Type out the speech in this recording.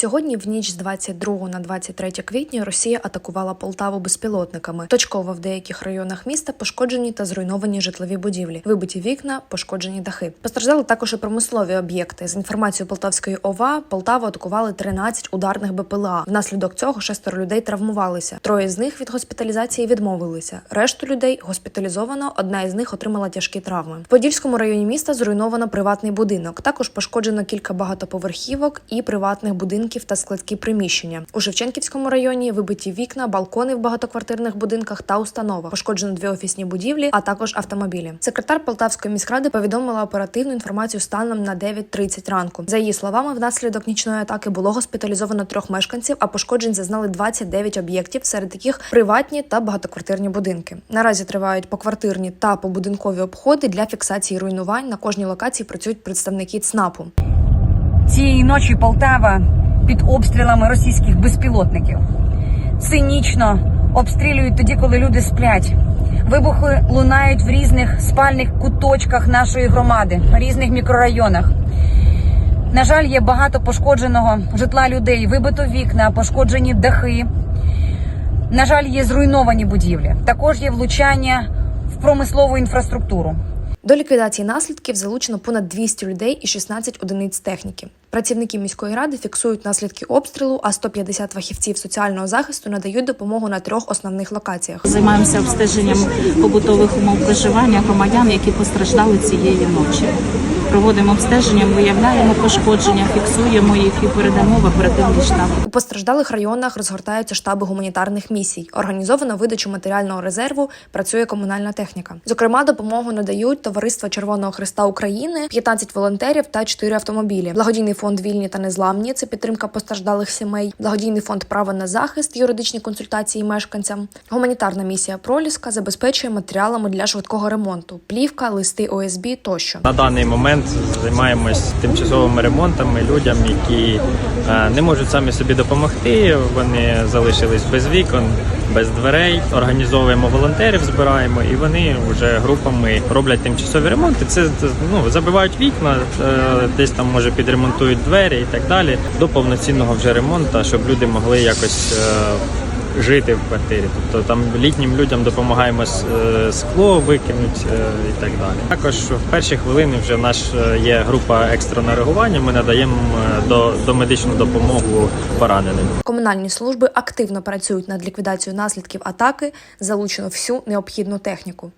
Сьогодні, в ніч з 22 на 23 квітня, Росія атакувала Полтаву безпілотниками. Точково в деяких районах міста пошкоджені та зруйновані житлові будівлі, вибиті вікна, пошкоджені дахи. Постраждали також і промислові об'єкти. З інформацією Полтавської ОВА, Полтаву атакували 13 ударних БПЛА. Внаслідок цього шестеро людей травмувалися. Троє з них від госпіталізації відмовилися. Решту людей госпіталізовано. Одна із них отримала тяжкі травми. В Подільському районі міста зруйновано приватний будинок. Також пошкоджено кілька багатоповерхівок і приватних будинків та складські приміщення. У Шевченківському районі вибиті вікна, балкони в багатоквартирних будинках та установах. Пошкоджено дві офісні будівлі, а також автомобілі. Секретар Полтавської міськради повідомила оперативну інформацію станом на 9.30 ранку. За її словами, внаслідок нічної атаки було госпіталізовано трьох мешканців, а пошкоджень зазнали 29 об'єктів, серед яких приватні та багатоквартирні будинки. Наразі тривають поквартирні та побудинкові обходи для фіксації руйнувань. На кожній локації працюють представники ЦНАПу. Цієї ночі Полтава під обстрілами російських безпілотників. Цинічно обстрілюють тоді, коли люди сплять. Вибухи лунають в різних спальних куточках нашої громади, різних мікрорайонах. На жаль, є багато пошкодженого житла людей, вибито вікна, пошкоджені дахи. На жаль, є зруйновані будівлі. Також є влучання в промислову інфраструктуру. До ліквідації наслідків залучено понад 200 людей і 16 одиниць техніки. Працівники міської ради фіксують наслідки обстрілу, а 150 фахівців соціального захисту надають допомогу на трьох основних локаціях. Займаємося обстеженням побутових умов проживання громадян, які постраждали цієї ночі. Проводимо обстеження, виявляємо пошкодження, фіксуємо їх і передамо в оперативний штаб. У постраждалих районах розгортаються штаби гуманітарних місій. Організовано видачу матеріального резерву. Працює комунальна техніка. Зокрема, допомогу надають Товариство Червоного Христа України, 15 волонтерів та 4 автомобілі. Благодійний фонд Вільні та незламні це підтримка постраждалих сімей. Благодійний фонд Право на захист, юридичні консультації мешканцям. Гуманітарна місія Проліска забезпечує матеріалами для швидкого ремонту: плівка, листи ОСБ тощо. На даний момент займаємось тимчасовими ремонтами людям, які е, не можуть самі собі допомогти. Вони залишились без вікон, без дверей. Організовуємо волонтерів, збираємо, і вони вже групами роблять тимчасові ремонти. Це ну забивають вікна, е, десь там може підремонтують двері і так далі. До повноцінного вже ремонту, щоб люди могли якось. е, Жити в квартирі, тобто там літнім людям допомагаємо е, скло викинуть е, і так далі. Також в перші хвилини вже наш є група екстреного реагування. Ми надаємо до, до медичну допомогу пораненим. Комунальні служби активно працюють над ліквідацією наслідків атаки. Залучено всю необхідну техніку.